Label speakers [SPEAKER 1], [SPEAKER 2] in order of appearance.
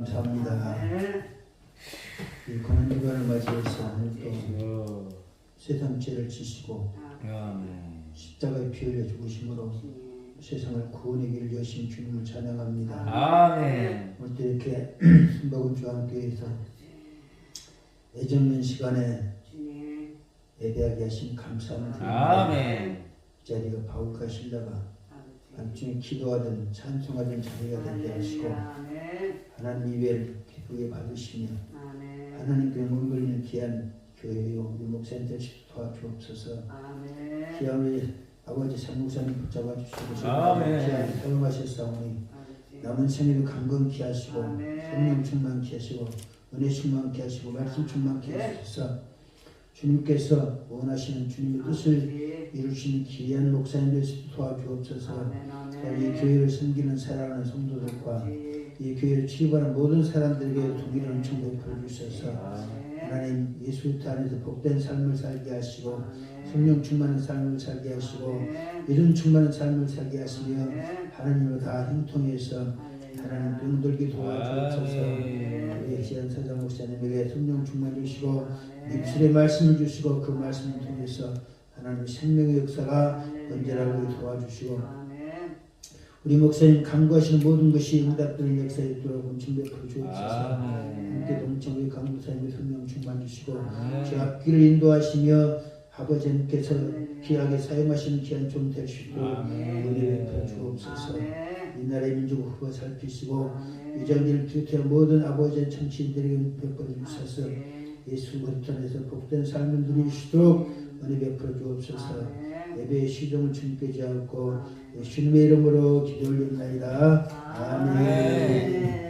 [SPEAKER 1] 감사합니다. 이 고난 주간을 맞이해서 또 세상 죄를 지시고
[SPEAKER 2] 아멘.
[SPEAKER 1] 십자가에 피 흘려 죽으심으로 세상을 구원의 길을 여신 주님을 찬양합니다.
[SPEAKER 2] 아멘.
[SPEAKER 1] 오늘 또 이렇게 먹은 주와 함께해서 애정면 시간에 예배하게 하신 감사합니다.
[SPEAKER 2] 아멘.
[SPEAKER 1] 이 자리가 바울과 신라가 밤중에 기도하던 찬송하던 자리가 되게 하시고 하나님 이외를 기쁘게 받으시며 하나님께 물걸리는 귀한 교회요 우리 목사님들 도와주옵소서. 귀한 우리 아버지 상무사님 붙잡아 주시고
[SPEAKER 2] 아멘.
[SPEAKER 1] 귀한 사용하셨사오니 남은 생에도 강건케 하시고 성령 충만케 하시고 은혜 충만케 하시고 말씀 충만케 하소서. 주님께서 원하시는 주님의 뜻을 이루시는 귀한 목사님들 도와주옵소서. 이 교회를 섬기는 사랑하는 성도들과 이 교회를 취입하는 모든 사람들에게 동일한 은총 베풀어 주셔서 하나님 예수 안에서 복된 삶을 살게 하시고 성령 충만한 삶을 살게 하시고 믿음 충만한 삶을 살게 하시며 하나님으로 다 형통해서 하나님 병들게 도와주옵소서. 우리 귀한 사장 목사님에게 성령 충만 주시고 입술의 말씀을 주시고 그 말씀을 통해서 하나님 생명의 역사가 건전하게 도와주시고 우리 목사님 강구하시는 모든 것이 응답되는 역사에 있도록 은총 베풀어 주옵소서 함께 동청의 강구사님의 성령 충만 주시고 주 앞길을 인도하시며 아버지님께서 귀하게 사용하시는 귀한 종 될 수 있도록 은혜 베풀어 주옵소서. 이 나라의 민족 후보 살피시고 이 장기를 비롯해 모든 아버지 청취인들에게 베풀어 주셔서. 예수 그리스도 안에서 복된 삶을 누리시도록 은혜 베풀어 주옵소서 예배의 시종을 주님께 지않고 예수님의 이름으로 기도 올립니다. 아멘